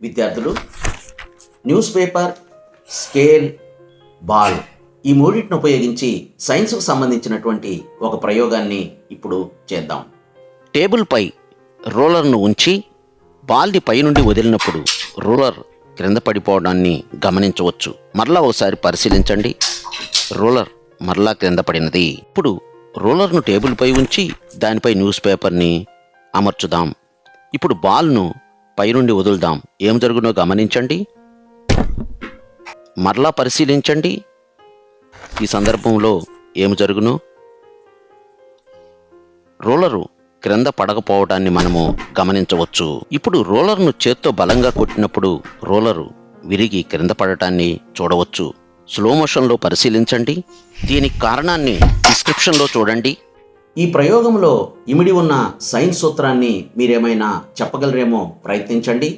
విద్యార్థులు news paper scale ball ఈ మూడింటిని ఉపయోగించి సైన్స్కు సంబంధించినటువంటి ఒక ప్రయోగాన్ని ఇప్పుడు చేద్దాం. టేబుల్పై రోలర్ను ఉంచి బాల్ని పైనుండి వదిలినప్పుడు రోలర్ క్రింద పడిపోవడాన్ని గమనించవచ్చు. మరలా ఒకసారి పరిశీలించండి. రోలర్ మరలా క్రింద పడినది. ఇప్పుడు రోలర్ను టేబుల్పై ఉంచి దానిపై న్యూస్ పేపర్ని అమర్చుదాం. ఇప్పుడు బాల్ను పైనుండి వదులుదాం. ఏం జరుగునో గమనించండి. మరలా పరిశీలించండి. ఈ సందర్భంలో ఏమి జరుగును? రోలరు క్రింద పడకపోవడాన్ని మనము గమనించవచ్చు. ఇప్పుడు రోలర్ను చేత్తో బలంగా కొట్టినప్పుడు రోలరు విరిగి క్రింద పడటాన్ని చూడవచ్చు. స్లో మోషన్లో పరిశీలించండి. దీనికి కారణాన్ని డిస్క్రిప్షన్లో చూడండి. ఈ ప్రయోగంలో ఇమిడి ఉన్న సైన్స్ సూత్రాన్ని మీరేమైనా చెప్పగలరేమో ప్రయత్నించండి.